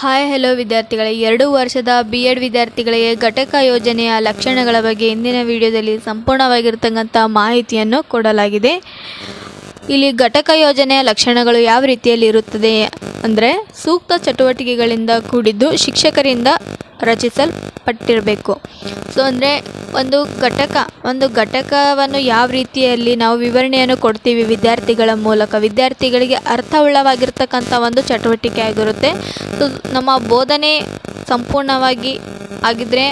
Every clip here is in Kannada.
ಹಾಯ್ ಹಲೋ ವಿದ್ಯಾರ್ಥಿಗಳೇ. ಎರಡು ವರ್ಷದ ಬಿ ಎಡ್ ವಿದ್ಯಾರ್ಥಿಗಳಿಗೆ ಘಟಕ ಯೋಜನೆಯ ಲಕ್ಷಣಗಳ ಬಗ್ಗೆ ಇಂದಿನ ವಿಡಿಯೋದಲ್ಲಿ ಸಂಪೂರ್ಣವಾಗಿರ್ತಕ್ಕಂಥ ಮಾಹಿತಿಯನ್ನು ಕೊಡಲಾಗಿದೆ. ಇಲ್ಲಿ ಘಟಕ ಯೋಜನೆಯ ಲಕ್ಷಣಗಳು ಯಾವ ರೀತಿಯಲ್ಲಿ ಇರುತ್ತದೆ ಅಂದರೆ ಸೂಕ್ತ ಚಟುವಟಿಕೆಗಳಿಂದ ಕೂಡಿದ್ದು ಶಿಕ್ಷಕರಿಂದ ರಚಿಸಲ್ಪಟ್ಟಿರಬೇಕು. ಸೊ ಅಂದರೆ ಒಂದು ಘಟಕ, ಒಂದು ಘಟಕವನ್ನು ಯಾವ ರೀತಿಯಲ್ಲಿ ನಾವು ವಿವರಣೆಯನ್ನು ಕೊಡ್ತೀವಿ ವಿದ್ಯಾರ್ಥಿಗಳ ಮೂಲಕ, ವಿದ್ಯಾರ್ಥಿಗಳಿಗೆ ಅರ್ಥವುಳ್ಳವಾಗಿರ್ತಕ್ಕಂಥ ಒಂದು ಚಟುವಟಿಕೆ ಆಗಿರುತ್ತೆ. ಸೊ ನಮ್ಮ ಬೋಧನೆ ಸಂಪೂರ್ಣವಾಗಿ ಆಗಿದ್ದರೆ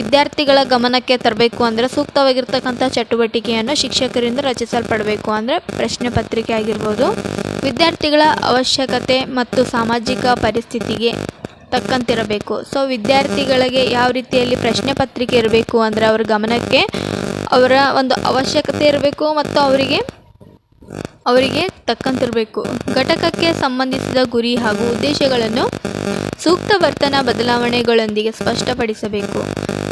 ವಿದ್ಯಾರ್ಥಿಗಳ ಗಮನಕ್ಕೆ ತರಬೇಕು ಅಂದರೆ ಸೂಕ್ತವಾಗಿರ್ತಕ್ಕಂಥ ಚಟುವಟಿಕೆಯನ್ನು ಶಿಕ್ಷಕರಿಂದ ರಚಿಸಲ್ಪಡಬೇಕು ಅಂದರೆ ಪ್ರಶ್ನೆ ಪತ್ರಿಕೆ ಆಗಿರ್ಬೋದು. ವಿದ್ಯಾರ್ಥಿಗಳ ಅವಶ್ಯಕತೆ ಮತ್ತು ಸಾಮಾಜಿಕ ಪರಿಸ್ಥಿತಿಗೆ ತಕ್ಕಂತಿರಬೇಕು. ಸೊ ವಿದ್ಯಾರ್ಥಿಗಳಿಗೆ ಯಾವ ರೀತಿಯಲ್ಲಿ ಪ್ರಶ್ನೆ ಪತ್ರಿಕೆ ಇರಬೇಕು ಅಂದರೆ ಅವ್ರ ಗಮನಕ್ಕೆ ಅವರ ಒಂದು ಅವಶ್ಯಕತೆ ಇರಬೇಕು ಮತ್ತು ಅವರಿಗೆ ಅವರಿಗೆ ತಕ್ಕಂತಿರಬೇಕು. ಘಟಕಕ್ಕೆ ಸಂಬಂಧಿಸಿದ ಗುರಿ ಹಾಗೂ ಉದ್ದೇಶಗಳನ್ನು ಸೂಕ್ತ ವರ್ತನ ಬದಲಾವಣೆಗಳೊಂದಿಗೆ ಸ್ಪಷ್ಟಪಡಿಸಬೇಕು.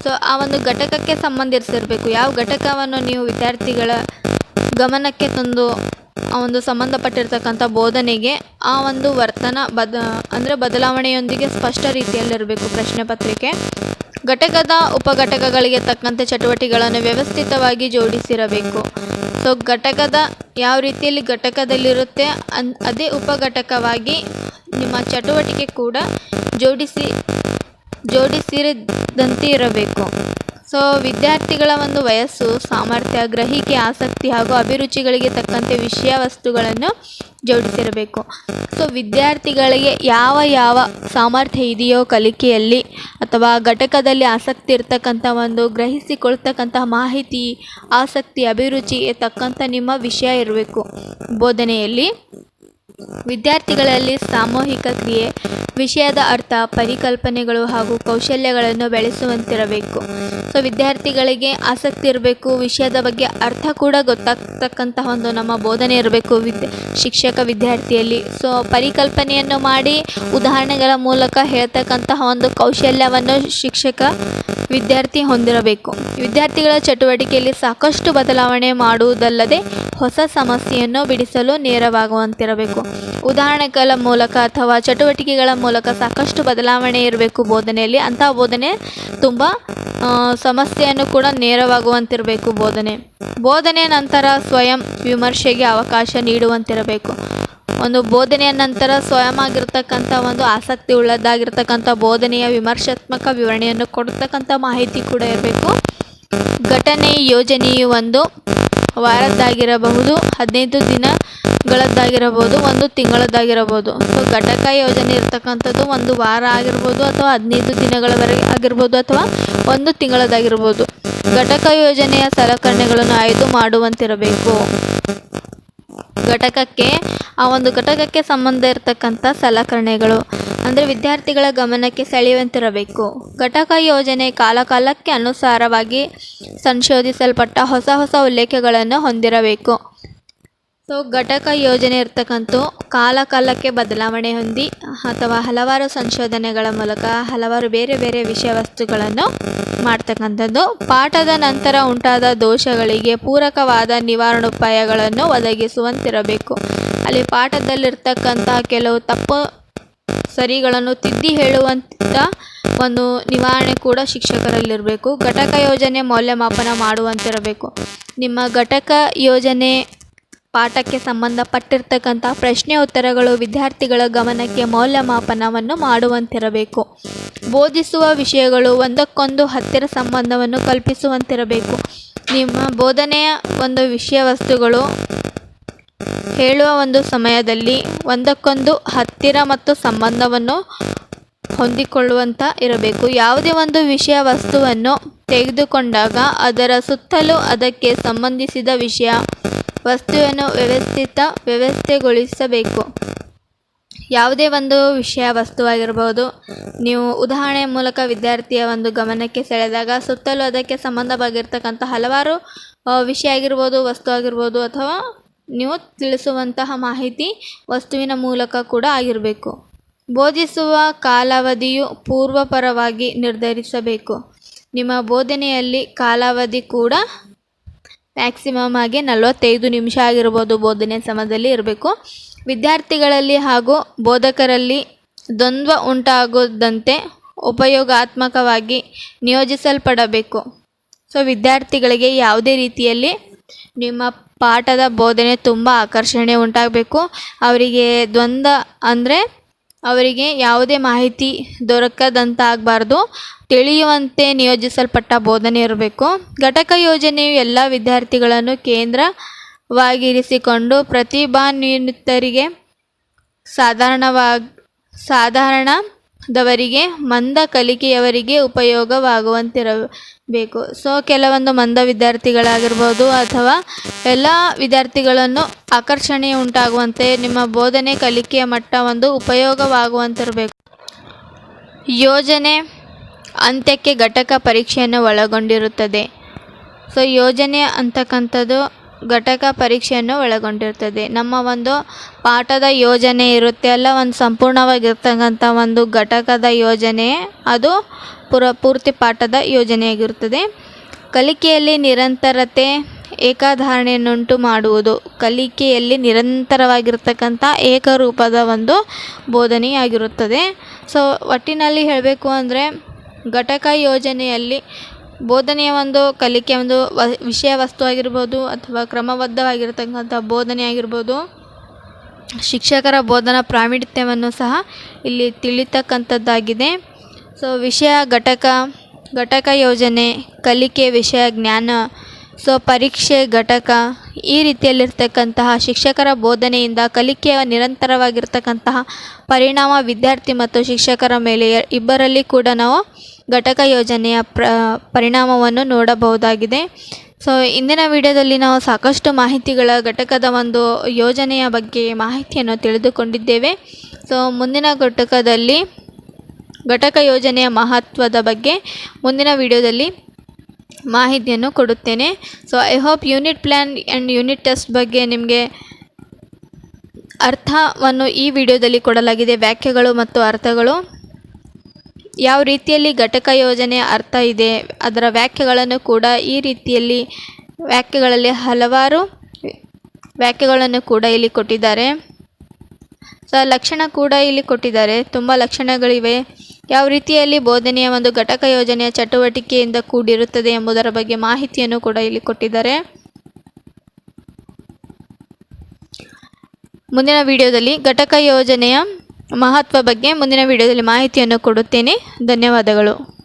ಸೊ ಆ ಒಂದು ಘಟಕಕ್ಕೆ ಸಂಬಂಧಿಸಿರಬೇಕು. ಯಾವ ಘಟಕವನ್ನು ನೀವು ವಿದ್ಯಾರ್ಥಿಗಳ ಗಮನಕ್ಕೆ ತಂದು ಆ ಒಂದು ಸಂಬಂಧಪಟ್ಟಿರ್ತಕ್ಕಂಥ ಬೋಧನೆಗೆ ಆ ಒಂದು ವರ್ತನ ಬದ, ಅಂದರೆ ಬದಲಾವಣೆಯೊಂದಿಗೆ ಸ್ಪಷ್ಟ ರೀತಿಯಲ್ಲಿರಬೇಕು ಪ್ರಶ್ನೆ ಪತ್ರಿಕೆ. ಘಟಕದ ಉಪಘಟಕಗಳಿಗೆ ತಕ್ಕಂತೆ ಚಟುವಟಿಕೆಗಳನ್ನು ವ್ಯವಸ್ಥಿತವಾಗಿ ಜೋಡಿಸಿರಬೇಕು. ಸೊ ಘಟಕದ ಯಾವ ರೀತಿಯಲ್ಲಿ ಘಟಕದಲ್ಲಿರುತ್ತೆ, ಅನ್, ಅದೇ ಉಪಘಟಕವಾಗಿ ನಿಮ್ಮ ಚಟುವಟಿಕೆ ಕೂಡ ಜೋಡಿಸಿ ಜೋಡಿಸಿರದಂತೆ ಇರಬೇಕು. ಸೊ ವಿದ್ಯಾರ್ಥಿಗಳ ಒಂದು ವಯಸ್ಸು, ಸಾಮರ್ಥ್ಯ, ಗ್ರಹಿಕೆ, ಆಸಕ್ತಿ ಹಾಗೂ ಅಭಿರುಚಿಗಳಿಗೆ ತಕ್ಕಂತೆ ವಿಷಯ ವಸ್ತುಗಳನ್ನು ಜೋಡಿಸಿರಬೇಕು ಸೊ ವಿದ್ಯಾರ್ಥಿಗಳಿಗೆ ಯಾವ ಯಾವ ಸಾಮರ್ಥ್ಯ ಇದೆಯೋ ಕಲಿಕೆಯಲ್ಲಿ ಅಥವಾ ಘಟಕದಲ್ಲಿ ಆಸಕ್ತಿ ಇರ್ತಕ್ಕಂಥ ಒಂದು, ಗ್ರಹಿಸಿಕೊಳ್ತಕ್ಕಂತಹ ಮಾಹಿತಿ, ಆಸಕ್ತಿ, ಅಭಿರುಚಿಗೆ ತಕ್ಕಂಥ ನಿಮ್ಮ ವಿಷಯ ಇರಬೇಕು. ಬೋಧನೆಯಲ್ಲಿ ವಿದ್ಯಾರ್ಥಿಗಳಲ್ಲಿ ಸಾಮೂಹಿಕ ಕ್ರಿಯೆ, ವಿಷಯದ ಅರ್ಥ, ಪರಿಕಲ್ಪನೆಗಳು ಹಾಗೂ ಕೌಶಲ್ಯಗಳನ್ನು ಬೆಳೆಸುವಂತಿರಬೇಕು. ಸೊ, ವಿದ್ಯಾರ್ಥಿಗಳಿಗೆ ಆಸಕ್ತಿ ಇರಬೇಕು, ವಿಷಯದ ಬಗ್ಗೆ ಅರ್ಥ ಕೂಡ ಗೊತ್ತಾಗ್ತಕ್ಕಂತಹ ಒಂದು ನಮ್ಮ ಬೋಧನೆ ಇರಬೇಕು ವಿದ್ಯ ಶಿಕ್ಷಕ ವಿದ್ಯಾರ್ಥಿಯಲ್ಲಿ. ಸೊ, ಪರಿಕಲ್ಪನೆಯನ್ನು ಮಾಡಿ ಉದಾಹರಣೆಗಳ ಮೂಲಕ ಹೇಳ್ತಕ್ಕಂತಹ ಒಂದು ಕೌಶಲ್ಯವನ್ನು ಶಿಕ್ಷಕ ವಿದ್ಯಾರ್ಥಿ ಹೊಂದಿರಬೇಕು. ವಿದ್ಯಾರ್ಥಿಗಳ ಚಟುವಟಿಕೆಯಲ್ಲಿ ಸಾಕಷ್ಟು ಬದಲಾವಣೆ ಮಾಡುವುದಲ್ಲದೆ ಹೊಸ ಸಮಸ್ಯೆಯನ್ನು ಬಿಡಿಸಲು ನೇರವಾಗುವಂತಿರಬೇಕು. ಉದಾಹರಣೆಗಳ ಮೂಲಕ ಅಥವಾ ಚಟುವಟಿಕೆಗಳ ಮೂಲಕ ಸಾಕಷ್ಟು ಬದಲಾವಣೆ ಇರಬೇಕು ಬೋಧನೆಯಲ್ಲಿ. ಅಂತಹ ಬೋಧನೆ ತುಂಬ ಸಮಸ್ಯೆಯನ್ನು ಕೂಡ ನೇರವಾಗುವಂತಿರಬೇಕು ಬೋಧನೆ. ಬೋಧನೆ ನಂತರ ಸ್ವಯಂ ವಿಮರ್ಶೆಗೆ ಅವಕಾಶ ನೀಡುವಂತಿರಬೇಕು. ಒಂದು ಬೋಧನೆಯ ನಂತರ ಸ್ವಯಂ ಆಗಿರ್ತಕ್ಕಂಥ ಒಂದು ಆಸಕ್ತಿ ಉಳ್ಳದ್ದಾಗಿರ್ತಕ್ಕಂಥ ಬೋಧನೆಯ ವಿಮರ್ಶಾತ್ಮಕ ವಿವರಣೆಯನ್ನು ಕೊಡ್ತಕ್ಕಂಥ ಮಾಹಿತಿ ಕೂಡ ಇರಬೇಕು. ಘಟನೆ ಯೋಜನೆಯು ಒಂದು ವಾರದ್ದಾಗಿರಬಹುದು, ಹದಿನೈದು ದಿನಗಳದ್ದಾಗಿರಬಹುದು, ಒಂದು ತಿಂಗಳದ್ದಾಗಿರಬಹುದು. ಸೊ ಘಟಕ ಯೋಜನೆ ಇರ್ತಕ್ಕಂಥದ್ದು ಒಂದು ವಾರ ಆಗಿರ್ಬೋದು ಅಥವಾ ಹದಿನೈದು ದಿನಗಳವರೆಗೆ ಆಗಿರ್ಬೋದು ಅಥವಾ ಒಂದು ತಿಂಗಳದ್ದಾಗಿರ್ಬೋದು. ಘಟಕ ಯೋಜನೆಯ ಸಲಕರಣೆಗಳನ್ನು ಆಯ್ದು ಮಾಡುವಂತಿರಬೇಕು. ಘಟಕಕ್ಕೆ, ಆ ಒಂದು ಘಟಕಕ್ಕೆ ಸಂಬಂಧ ಇರತಕ್ಕಂಥ ಸಲಕರಣೆಗಳು. ಅಂದರೆ ವಿದ್ಯಾರ್ಥಿಗಳ ಗಮನಕ್ಕೆ ಸೆಳೆಯುವಂತಿರಬೇಕು. ಘಟಕ ಯೋಜನೆ ಕಾಲಕಾಲಕ್ಕೆ ಅನುಸಾರವಾಗಿ ಸಂಶೋಧಿಸಲ್ಪಟ್ಟ ಹೊಸ ಹೊಸ ಉಲ್ಲೇಖಗಳನ್ನು ಹೊಂದಿರಬೇಕು. ಸೊ ಘಟಕ ಯೋಜನೆ ಇರ್ತಕ್ಕಂಥ ಕಾಲ ಕಾಲಕ್ಕೆ ಬದಲಾವಣೆ ಹೊಂದಿ ಅಥವಾ ಹಲವಾರು ಸಂಶೋಧನೆಗಳ ಮೂಲಕ ಹಲವಾರು ಬೇರೆ ಬೇರೆ ವಿಷಯ ವಸ್ತುಗಳನ್ನು ಮಾಡ್ತಕ್ಕಂಥದ್ದು. ಪಾಠದ ನಂತರ ಉಂಟಾದ ದೋಷಗಳಿಗೆ ಪೂರಕವಾದ ನಿವಾರಣೋಪಾಯಗಳನ್ನು ಒದಗಿಸುವಂತಿರಬೇಕು. ಅಲ್ಲಿ ಪಾಠದಲ್ಲಿರ್ತಕ್ಕಂಥ ಕೆಲವು ತಪ್ಪು ಸರಿಗಳನ್ನು ತಿದ್ದಿ ಹೇಳುವಂಥ ಒಂದು ನಿವಾರಣೆ ಕೂಡ ಶಿಕ್ಷಕರಲ್ಲಿರಬೇಕು. ಘಟಕ ಯೋಜನೆ ಮೌಲ್ಯಮಾಪನ ಮಾಡುವಂತಿರಬೇಕು. ನಿಮ್ಮ ಘಟಕ ಯೋಜನೆ ಪಾಠಕ್ಕೆ ಸಂಬಂಧಪಟ್ಟಿರ್ತಕ್ಕಂಥ ಪ್ರಶ್ನೆ ಉತ್ತರಗಳು ವಿದ್ಯಾರ್ಥಿಗಳ ಗಮನಕ್ಕೆ ಮೌಲ್ಯಮಾಪನವನ್ನು ಮಾಡುವಂತಿರಬೇಕು. ಬೋಧಿಸುವ ವಿಷಯಗಳು ಒಂದಕ್ಕೊಂದು ಹತ್ತಿರ ಸಂಬಂಧವನ್ನು ಕಲ್ಪಿಸುವಂತಿರಬೇಕು. ನಿಮ್ಮ ಬೋಧನೆಯ ಒಂದು ವಿಷಯ ವಸ್ತುಗಳು ಹೇಳುವ ಒಂದು ಸಮಯದಲ್ಲಿ ಒಂದಕ್ಕೊಂದು ಹತ್ತಿರ ಮತ್ತು ಸಂಬಂಧವನ್ನು ಹೊಂದಿಕೊಳ್ಳುವಂಥ ಇರಬೇಕು. ಯಾವುದೇ ಒಂದು ವಿಷಯ ವಸ್ತುವನ್ನು ತೆಗೆದುಕೊಂಡಾಗ ಅದರ ಸುತ್ತಲೂ ಅದಕ್ಕೆ ಸಂಬಂಧಿಸಿದ ವಿಷಯ ವಸ್ತುವನ್ನು ವ್ಯವಸ್ಥಿತ ವ್ಯವಸ್ಥೆಗೊಳಿಸಬೇಕು. ಯಾವುದೇ ಒಂದು ವಿಷಯ ವಸ್ತುವಾಗಿರ್ಬೋದು ನೀವು ಉದಾಹರಣೆ ಮೂಲಕ ವಿದ್ಯಾರ್ಥಿಯ ಒಂದು ಗಮನಕ್ಕೆ ಸೆಳೆದಾಗ ಸುತ್ತಲೂ ಅದಕ್ಕೆ ಸಂಬಂಧವಾಗಿರ್ತಕ್ಕಂಥ ಹಲವಾರು ವಿಷಯ ಆಗಿರ್ಬೋದು, ವಸ್ತು ಆಗಿರ್ಬೋದು ಅಥವಾ ನೀವು ತಿಳಿಸುವಂತಹ ಮಾಹಿತಿ ವಸ್ತುವಿನ ಮೂಲಕ ಕೂಡ ಆಗಿರಬೇಕು. ಬೋಧಿಸುವ ಕಾಲಾವಧಿಯು ಪೂರ್ವಪರವಾಗಿ ನಿರ್ಧರಿಸಬೇಕು. ನಿಮ್ಮ ಬೋಧನೆಯಲ್ಲಿ ಕಾಲಾವಧಿ ಕೂಡ ಮ್ಯಾಕ್ಸಿಮಮ್ ಆಗಿ ನಲವತ್ತೈದು ನಿಮಿಷ ಆಗಿರ್ಬೋದು ಬೋಧನೆ ಸಮಯದಲ್ಲಿ ಇರಬೇಕು. ವಿದ್ಯಾರ್ಥಿಗಳಲ್ಲಿ ಹಾಗೂ ಬೋಧಕರಲ್ಲಿ ದ್ವಂದ್ವ ಉಂಟಾಗದಂತೆ ಉಪಯೋಗಾತ್ಮಕವಾಗಿ ನಿಯೋಜಿಸಲ್ಪಡಬೇಕು. ಸೊ ವಿದ್ಯಾರ್ಥಿಗಳಿಗೆ ಯಾವುದೇ ರೀತಿಯಲ್ಲಿ ನಿಮ್ಮ ಪಾಠದ ಬೋಧನೆ ತುಂಬ ಆಕರ್ಷಣೆ ಉಂಟಾಗಬೇಕು. ಅವರಿಗೆ ದ್ವಂದ್ವ ಅಂದರೆ ಅವರಿಗೆ ಯಾವುದೇ ಮಾಹಿತಿ ದೊರಕದಂತಾಗಬಾರ್ದು. ತಿಳಿಯುವಂತೆ ನಿಯೋಜಿಸಲ್ಪಟ್ಟ ಬೋಧನೆ ಇರಬೇಕು. ಘಟಕ ಯೋಜನೆಯು ಎಲ್ಲ ವಿದ್ಯಾರ್ಥಿಗಳನ್ನು ಕೇಂದ್ರವಾಗಿರಿಸಿಕೊಂಡು ಪ್ರತಿಭಾನ್ವಿತರಿಗೆ ಸಾಧಾರಣವಾಗಿ ಸಾಧಾರಣದವರಿಗೆ ಮಂದ ಕಲಿಕೆಯವರಿಗೆ ಉಪಯೋಗವಾಗುವಂತಿರಬೇಕು. ಸೊ ಕೆಲವೊಂದು ಮಂದ ವಿದ್ಯಾರ್ಥಿಗಳಾಗಿರ್ಬೋದು ಅಥವಾ ಎಲ್ಲ ವಿದ್ಯಾರ್ಥಿಗಳನ್ನು ಆಕರ್ಷಣೆ ಉಂಟಾಗುವಂತೆ ನಿಮ್ಮ ಬೋಧನೆ ಕಲಿಕೆಯ ಮಟ್ಟ ಒಂದು ಉಪಯೋಗವಾಗುವಂತಿರಬೇಕು. ಯೋಜನೆ ಅಂತ್ಯಕ್ಕೆ ಘಟಕ ಪರೀಕ್ಷೆಯನ್ನು ಒಳಗೊಂಡಿರುತ್ತದೆ. ಸೊ ಯೋಜನೆ ಅಂತಕ್ಕಂಥದ್ದು ಘಟಕ ಪರೀಕ್ಷೆಯನ್ನು ಒಳಗೊಂಡಿರ್ತದೆ. ನಮ್ಮ ಒಂದು ಪಾಠದ ಯೋಜನೆ ಇರುತ್ತೆ ಅಲ್ಲ, ಒಂದು ಸಂಪೂರ್ಣವಾಗಿರ್ತಕ್ಕಂಥ ಒಂದು ಘಟಕದ ಯೋಜನೆ, ಅದು ಪುರ ಪೂರ್ತಿ ಪಾಠದ ಯೋಜನೆಯಾಗಿರುತ್ತದೆ ಕಲಿಕೆಯಲ್ಲಿ ನಿರಂತರತೆ, ಏಕಾಧಾರಣೆಯನ್ನುಂಟು ಮಾಡುವುದು. ಕಲಿಕೆಯಲ್ಲಿ ನಿರಂತರವಾಗಿರ್ತಕ್ಕಂಥ ಏಕರೂಪದ ಒಂದು ಬೋಧನೆಯಾಗಿರುತ್ತದೆ. ಸೊ ಒಟ್ಟಿನಲ್ಲಿ ಹೇಳಬೇಕು ಅಂದರೆ ಘಟಕ ಯೋಜನೆಯಲ್ಲಿ ಬೋಧನೆಯ ಒಂದು ಕಲಿಕೆ ಒಂದು ವ, ವಿಷಯ ವಸ್ತು ಆಗಿರ್ಬೋದು ಅಥವಾ ಕ್ರಮಬದ್ಧವಾಗಿರ್ತಕ್ಕಂಥ ಬೋಧನೆ ಆಗಿರ್ಬೋದು ಶಿಕ್ಷಕರ ಬೋಧನಾ ಪ್ರಾವೀಣ್ಯವನ್ನು ಸಹ ಇಲ್ಲಿ ತಿಳಿತಕ್ಕಂಥದ್ದಾಗಿದೆ. ಸೊ, ವಿಷಯ ಘಟಕ ಘಟಕ ಯೋಜನೆ, ಕಲಿಕೆ ವಿಷಯ ಜ್ಞಾನ, ಸೊ, ಪರೀಕ್ಷೆ ಘಟಕ ಈ ರೀತಿಯಲ್ಲಿರ್ತಕ್ಕಂತಹ ಶಿಕ್ಷಕರ ಬೋಧನೆಯಿಂದ ಕಲಿಕೆಯ ನಿರಂತರವಾಗಿರ್ತಕ್ಕಂತಹ ಪರಿಣಾಮ ವಿದ್ಯಾರ್ಥಿ ಮತ್ತು ಶಿಕ್ಷಕರ ಮೇಲೆ ಇಬ್ಬರಲ್ಲಿ ಕೂಡ ನಾವು ಘಟಕ ಯೋಜನೆಯ ಪ್ರ, ಪರಿಣಾಮವನ್ನು ನೋಡಬಹುದಾಗಿದೆ. ಸೊ ಇಂದಿನ ವಿಡಿಯೋದಲ್ಲಿ ನಾವು ಸಾಕಷ್ಟು ಮಾಹಿತಿಗಳ ಘಟಕದ ಒಂದು ಯೋಜನೆಯ ಬಗ್ಗೆ ಮಾಹಿತಿಯನ್ನು ತಿಳಿದುಕೊಂಡಿದ್ದೇವೆ. ಸೊ ಮುಂದಿನ ಘಟಕದಲ್ಲಿ ಘಟಕ ಯೋಜನೆಯ ಮಹತ್ವದ ಬಗ್ಗೆ ಮುಂದಿನ ವಿಡಿಯೋದಲ್ಲಿ ಮಾಹಿತಿಯನ್ನು ಕೊಡುತ್ತೇನೆ. So I hope unit plan and unit test ಬಗ್ಗೆ ನಿಮಗೆ ಅರ್ಥವನ್ನು ಈ ವಿಡಿಯೋದಲ್ಲಿ ಕೊಡಲಾಗಿದೆ. ವ್ಯಾಖ್ಯೆಗಳು ಮತ್ತು ಅರ್ಥಗಳು. ಯಾವ ರೀತಿಯಲ್ಲಿ ಘಟಕ ಯೋಜನೆಯ ಅರ್ಥ ಇದೆ, ಅದರ ವ್ಯಾಖ್ಯೆಗಳನ್ನು ಕೂಡ ಈ ರೀತಿಯಲ್ಲಿ, ವ್ಯಾಖ್ಯೆಗಳಲ್ಲಿ ಹಲವಾರು ವ್ಯಾಖ್ಯೆಗಳನ್ನು ಕೂಡ ಇಲ್ಲಿ ಕೊಟ್ಟಿದ್ದಾರೆ. ಸೊ ಲಕ್ಷಣ ಕೂಡ ಇಲ್ಲಿ ಕೊಟ್ಟಿದ್ದಾರೆ. ತುಂಬ ಲಕ್ಷಣಗಳಿವೆ. ಯಾವ ರೀತಿಯಲ್ಲಿ ಬೋಧನೆಯ ಒಂದು ಘಟಕ ಯೋಜನೆಯ ಚಟುವಟಿಕೆಯಿಂದ ಕೂಡಿರುತ್ತದೆ ಎಂಬುದರ ಬಗ್ಗೆ ಮಾಹಿತಿಯನ್ನು ಕೂಡ ಇಲ್ಲಿ ಕೊಟ್ಟಿದ್ದಾರೆ. ಮುಂದಿನ ವಿಡಿಯೋದಲ್ಲಿ ಘಟಕ ಯೋಜನೆಯ ಮಹತ್ವ ಬಗ್ಗೆ ಮುಂದಿನ ವಿಡಿಯೋದಲ್ಲಿ ಮಾಹಿತಿಯನ್ನು ಕೊಡುತ್ತೇನೆ. ಧನ್ಯವಾದಗಳು.